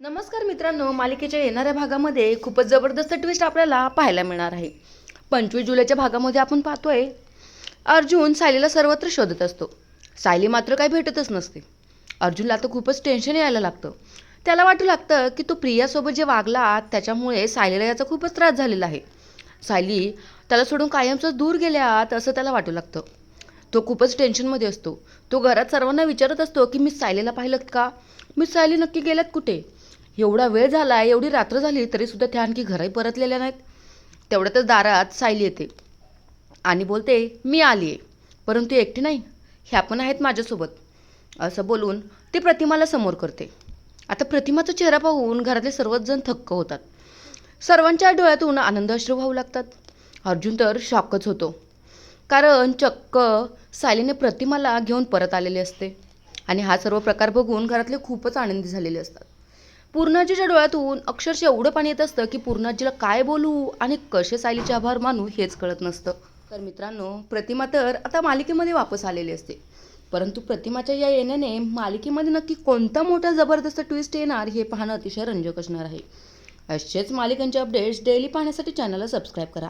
नमस्कार मित्रांनो मालिकेच्या येणाऱ्या भागामध्ये खूपच जबरदस्त ट्विस्ट आपल्याला पाहायला मिळणार आहे. पंचवीस जुलैच्या भागामध्ये आपण पाहतोय अर्जुन सायलीला सर्वत्र शोधत असतो. सायली मात्र काही भेटतच नसते. अर्जुनला तर खूपच टेन्शन यायला लागतं. त्याला वाटू लागतं की तो प्रियासोबत जे वागला त्याच्यामुळे सायलीला याचा खूपच त्रास झालेला आहे. सायली त्याला सोडून कायमच दूर गेल्यात असं त्याला वाटू लागतं. तो खूपच टेन्शनमध्ये असतो. तो घरात सर्वांना विचारत असतो की मी सायलीला पाहिलं का? मी सायली नक्की गेल्यात कुठे? एवढा वेळ झाला एवढी रात्र झाली तरीसुद्धा त्या आणखी घरही परतलेल्या नाहीत. तेवढ्यातच दारात सायली येते. आणि बोलते मी आली आहे परंतु एकटी नाही? ह्या पण आहेत माझ्यासोबत. असं बोलून ती प्रतिमाला समोर करते. आता प्रतिमाचा चेहरा पाहून घरातले सर्वच जण थक्क होतात. सर्वांच्या डोळ्यातून आनंद अश्रू वाहू लागतात. अर्जुन तर शॉकच होतो. कारण चक्क सायलीने प्रतिमाला घेऊन परत आलेले असते. आणि हा सर्व प्रकार बघून घरातले खूपच आनंदी झालेले असतात. पूर्णाजीच्या डोळ्यातून अक्षरशः एवढं पाणी येत असतं की पूर्णाजीला काय बोलू आणि कसे सायलीचे आभार मानू हेच कळत नसतं. तर मित्रांनो प्रतिमा तर आता मालिकेमध्ये वापस आलेली असते. परंतु प्रतिमाच्या या येण्याने मालिकेमध्ये नक्की कोणता मोठा जबरदस्त ट्विस्ट येणार हे पाहणं अतिशय रंजक असणार आहे. असेच मालिकांचे अपडेट्स डेली पाहण्यासाठी चॅनलला सबस्क्राईब करा.